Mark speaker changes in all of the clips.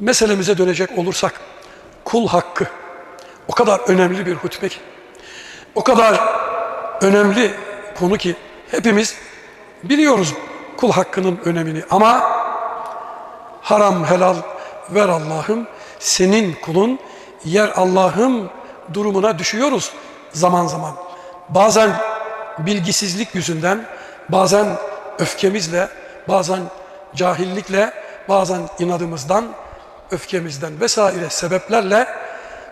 Speaker 1: Meselemize dönecek olursak kul hakkı o kadar önemli bir hutbe ki o kadar önemli konu ki hepimiz biliyoruz kul hakkının önemini ama haram helal ver Allah'ım senin kulun yer Allah'ım durumuna düşüyoruz zaman zaman. Bazen bilgisizlik yüzünden, bazen öfkemizle, bazen cahillikle, bazen inadımızdan, öfkemizden vesaire sebeplerle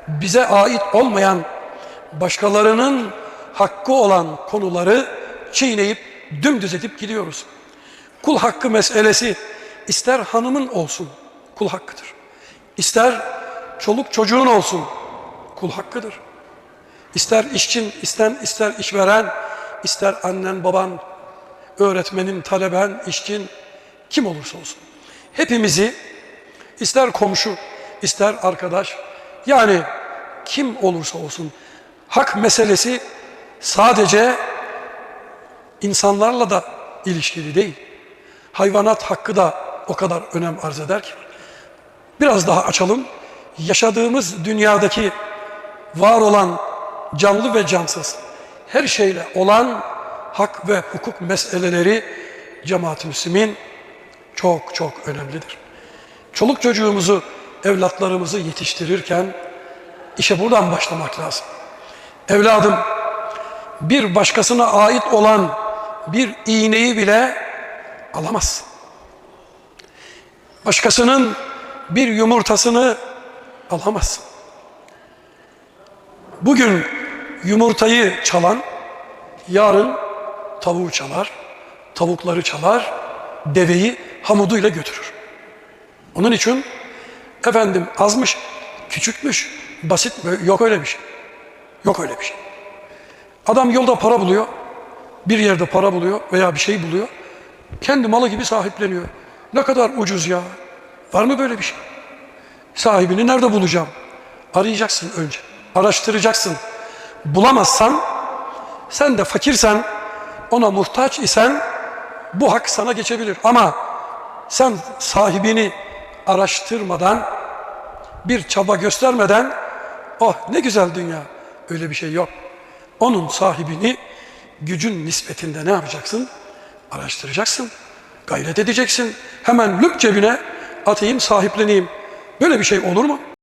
Speaker 1: bize ait olmayan başkalarının hakkı olan konuları çiğneyip dümdüz edip gidiyoruz. Kul hakkı meselesi ister hanımın olsun kul hakkıdır. İster çoluk çocuğun olsun kul hakkıdır. İster işçin, ister, ister işveren, ister annen, baban, öğretmenin, taleben, işçin, kim olursa olsun. Hepimizi ister komşu, ister arkadaş, yani kim olursa olsun hak meselesi sadece insanlarla da ilişkili değil. Hayvanat hakkı da o kadar önem arz eder ki. Biraz daha açalım. Yaşadığımız dünyadaki var olan canlı ve cansız her şeyle olan hak ve hukuk meseleleri cemaat-i müslimin çok çok önemlidir. Çoluk çocuğumuzu, evlatlarımızı yetiştirirken işe buradan başlamak lazım. Evladım bir başkasına ait olan bir iğneyi bile alamazsın. Başkasının bir yumurtasını alamazsın. Bugün yumurtayı çalan yarın tavuğu çalar, tavukları çalar, deveyi hamuduyla götürür. Onun için efendim azmış, küçükmüş, basit mi? Yok öyle bir şey. Yok öyle bir şey. Adam yolda para buluyor, bir yerde para buluyor veya bir şey buluyor. Kendi malı gibi sahipleniyor. Ne kadar ucuz ya. Var mı böyle bir şey? Sahibini nerede bulacağım? Arayacaksın önce. Araştıracaksın. Bulamazsan, sen de fakirsen, ona muhtaç isen bu hak sana geçebilir. Ama sen sahibini araştırmadan, bir çaba göstermeden, oh ne güzel dünya, öyle bir şey yok. Onun sahibini gücün nispetinde ne yapacaksın? Araştıracaksın, gayret edeceksin. Hemen lüp cebine atayım, sahipleneyim. Böyle bir şey olur mu?